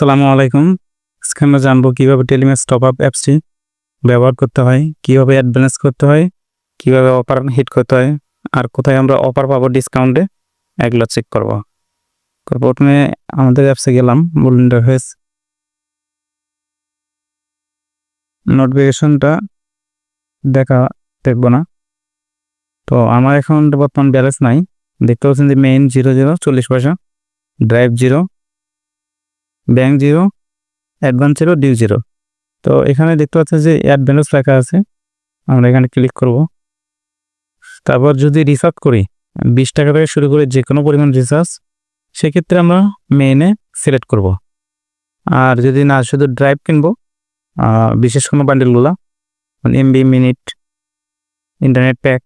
আসসালামু আলাইকুম। আজকে আমরা জানব কীভাবে টেলিমেক্স টপ আপ অ্যাপসটি ব্যবহার করতে হয়, কীভাবে অ্যাড ব্যালেন্স করতে হয়, কীভাবে অফার হিট করতে হয়, আর কোথায় আমরা অফার পাবো ডিসকাউন্টে এগুলো চেক করব। প্রথমে আমাদের অ্যাপসে গেলাম, মূল ইন্টারফেস নোটিফিকেশনটা দেখা, দেখব না। তো আমার এখন বর্তমান ব্যালেন্স নাই। দেখতে পাচ্ছেন যে মেইন জিরো জিরো চল্লিশ পয়সা drive zero bank zero advance zero due zero তো এখানে দেখতে পাচ্ছেন যে অ্যাড ব্যালেন্স লেখা আছে। আমরা এখানে ক্লিক করব। তারপর যদি রিচার্জ করি, বিশ টাকা থেকে শুরু করে যে কোনো পরিমাণ রিচার্জ সেক্ষেত্রে আমরা মেইনে সিলেক্ট করব। আর যদি না, শুধু ড্রাইভ কিনবো বিশেষ কোনো বান্ডেলগুলো এমবি মিনিট ইন্টারনেট প্যাক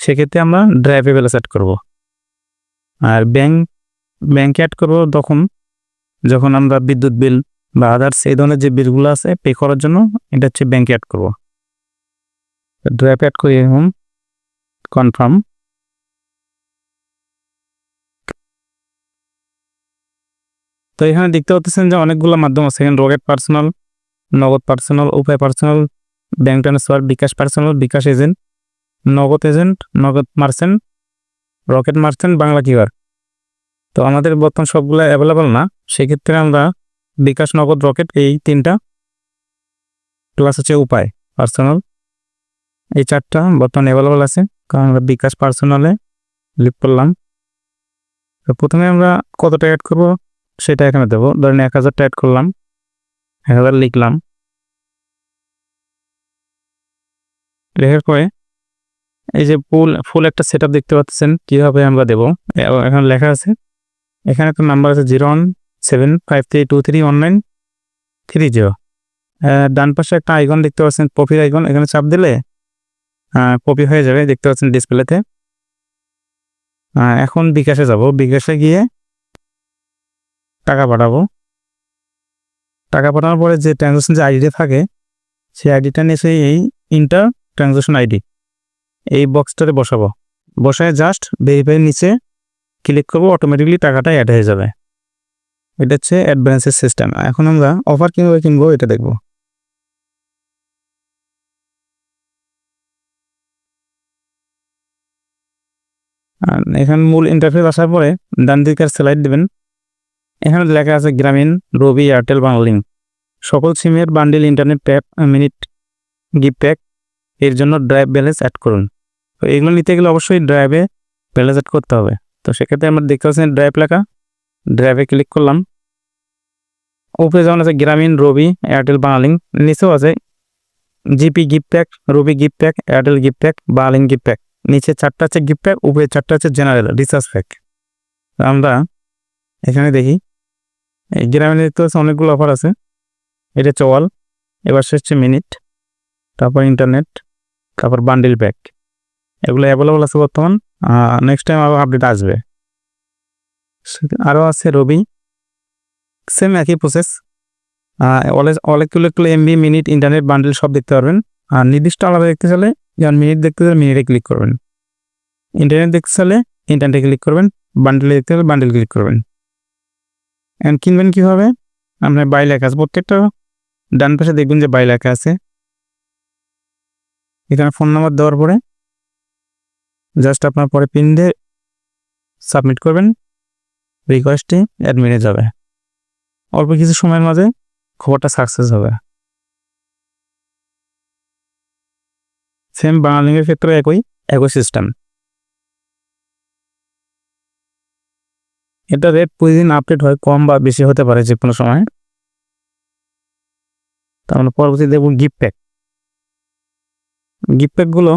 সেক্ষেত্রে আমরা ড্রাইভে বেলা সেট করব। আর ব্যাংক ব্যাংকে অ্যাড করব তখন যখন আমরা বিদ্যুৎ বিল বা আদার্স এই ধরনের যে বিলগুলো আছে পে করার জন্য এটা হচ্ছে ব্যাংকে অ্যাড করব। ড্রাইভ অ্যাড করি এখন। কনফার্ম তো এখানে দেখতে পাচ্ছেন যে অনেকগুলো মাধ্যম আছে। এখানে Rocket personal Nagad personal Upay personal bank transfer bKash personal bKash agent Nagad agent Nagad merchant Rocket merchant Bangla QR তো আমাদের বর্তমান সবগুলো অ্যাভেলেবল না, সেক্ষেত্রে আমরা বিকাশ নগদ রকেট এই তিনটা প্লাস হচ্ছে উপায় পার্সোনাল এই চারটা বর্তমানে অ্যাভেলেবল আছে, কারণ আমরা বিকাশ পার্সোনালে ক্লিক করলাম। তো প্রথমে আমরা কত টাকা অ্যাড করব সেটা এখানে দেবো, ধরেন এক হাজার টাকা অ্যাড করলাম, এক হাজার লিখলাম। লেখার পরে এই যে ফুল ফুল একটা সেট দেখতে পাচ্ছেন, কীভাবে আমরা দেবো এখানে লেখা আছে। এখানে তো নাম্বার আছে zero one seven five three two three one nine three zero ডান পাশে একটা আইকন দেখতে পাচ্ছেন কপির আইকন এখানে চাপ দিলে কপি হয়ে যাবে, দেখতে পাচ্ছেন ডিসপ্লেতে এখন বিকাশে যাব, বিকাশে গিয়ে টাকা পাঠাবো। টাকা পাঠানোর পরে যে ট্রানজাকশন যে আইডিটা থাকে, সেই আইডিটা নিয়ে এই ইন্টার ট্রানজাকশন আইডি এই বক্সটাতে বসাবো। বসায় জাস্ট ভেরিফাই নিচে ক্লিক করব অটোমেটিকলি টাকাটা অ্যাড হয়ে যাবে। এটা হচ্ছে অ্যাডভান্সের সিস্টেম এখন আমরা অফার কীভাবে কিনবো এটা দেখব। আর এখানে মূল ইন্টারফেস আসার পরে ডান দিকের স্লাইড দেবেন। এখানে লেখা আছে গ্রামীণ, রবি, এয়ারটেল বাংলিং সকল সিমের bundle internet pack minute gift pack এর জন্য ড্রাইভ ব্যালেন্স অ্যাড করুন। তো এগুলো নিতে গেলে অবশ্যই ড্রাইভে ব্যালেন্স অ্যাড করতে হবে। তো সেক্ষেত্রে আমরা দেখতে পাচ্ছি ড্রাইভ লেখা। ড্রাইভে ক্লিক করলাম। উপরে যেমন আছে, গ্রামীণ রবি এয়ারটেল বাংলিং নিচেও আছে, GP gift pack Robi gift pack Airtel gift pack Banglalink gift pack নিচে চারটা আছে গিফট প্যাক, উপরে চারটা আছে জেনারেল রিচার্জ প্যাক আমরা এখানে দেখি, এই গ্রামে দেখতে পাচ্ছি অনেকগুলো অফার আছে। এটা চওয়াল এবার শেষ মিনিট তারপর ইন্টারনেট তারপর বান্ডিল প্যাক এগুলো অ্যাভেলেবল আছে বর্তমান। নেক্সট টাইম আরও আপডেট আসবে। আরও আছে রবি। সেম একই প্রসেস অনেকগুলো একটু এমবি মিনিট ইন্টারনেট বান্ডিল সব দেখতে পারবেন। আর নির্দিষ্ট আলাদা দেখতে চাইলে যেমন মিনিট দেখতে চাইলে মিনিটে ক্লিক করবেন। ইন্টারনেট দেখতে চাইলে ইন্টারনেটে ক্লিক করবেন। বান্ডিলে দেখতে চাইলে বান্ডিল ক্লিক করবেন। এখন কিনবেন কীভাবে? আপনার বাই লেখা আছে প্রত্যেকটা ডান পাশে দেখবেন যে বাই লেখা আছে। এখানে ফোন নাম্বার দেওয়ার পরে জাস্ট আপনার পরে পিন দিয়ে সাবমিট করবেন। রিকোয়েস্টটি অ্যাডমিনে যাবে। অল্প কিছু সময়ের মাঝে খবরটা সাকসেস হবে। সেম বাংলালিঙ্গের ক্ষেত্রে একই একই সিস্টেম এটা রেট প্রতিদিন আপডেট হয়, কম বা বেশি হতে পারে যে কোনো সময়। তার মানে পরবর্তী দেখব গিফট প্যাক গিফট প্যাকগুলো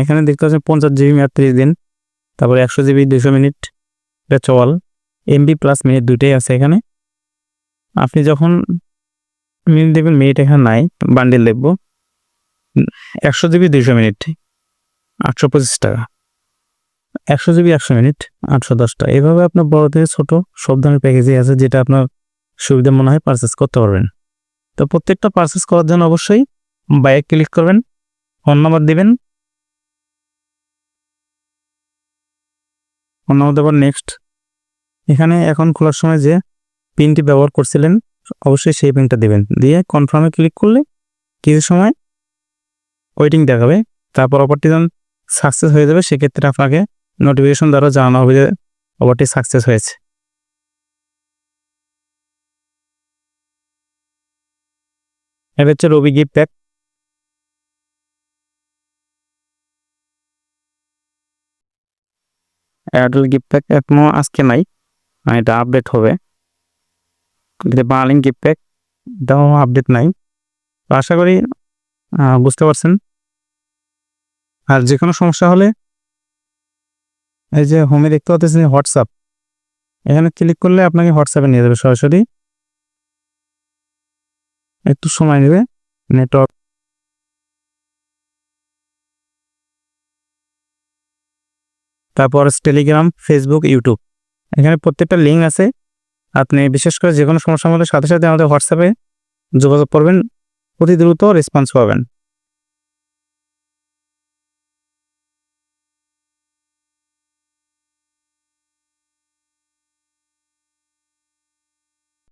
এখানে দেখতে পাচ্ছেন পঞ্চাশ জিবি মেয়াদ ত্রিশ দিন, তারপরে একশো জিবি দুশো মিনিট, এটা চল এমবি প্লাস মিনিট দুইটাই আছে এখানে। আপনি যখন মিনিট দেখবেন মিনিট এখানে নাই বান্ডিল দেখব। একশো জিবি দুশো মিনিট, আটশো পঁচিশ টাকা। একশো জিবি একশো মিনিট, আটশো দশ টাকা। এইভাবে আপনার বড় থেকে ছোটো সব ধরনের প্যাকেজই আছে যেটা আপনার সুবিধা মনে হয় পারচেস করতে পারবেন। তো প্রত্যেকটা পারচেস করার জন্য অবশ্যই বাইক ক্লিক করবেন ফোন নাম্বার দিবেন ফোন নাম্বার দেবার নেক্সট এখানে এখন খোলার সময় যে পিনটি ব্যবহার করছিলেন, অবশ্যই সেই পিনটা দেবেন। দিয়ে কনফার্মে ক্লিক করলে কিছু সময় ওয়েটিং দেখাবে। তারপর অপারটি যখন সাকসেস হয়ে যাবে, সেক্ষেত্রে আপনাকে নোটিফিকেশন দ্বারা জানানো হবে যে অপারটি সাকসেস হয়েছে। এটা হচ্ছে Robi gift pack Airtel gift pack এখনও আজকে নাই। এটা আপডেট হবে। বার্লিং গিফট প্যাক এটাও আপডেট নাই। তো আশা করি বুঝতে পারছেন। আর যে কোনো সমস্যা হলে, এই যে হোমে দেখতে পাচ্ছেন হোয়াটসঅ্যাপ এখানে ক্লিক করলে আপনাকে হোয়াটসঅ্যাপে নিয়ে যাবে সরাসরি। একটু সময় নেবে। নেটওয়ার্ক তারপর টেলিগ্রাম ফেসবুক ইউটিউব এখানে প্রত্যেকটা লিঙ্ক আছে। আপনি বিশেষ করে যে কোনো সমস্যার মধ্যে সাথে সাথে আমাদের হোয়াটসঅ্যাপে যোগাযোগ করবেন। অতি দ্রুত রেসপন্স পাবেন।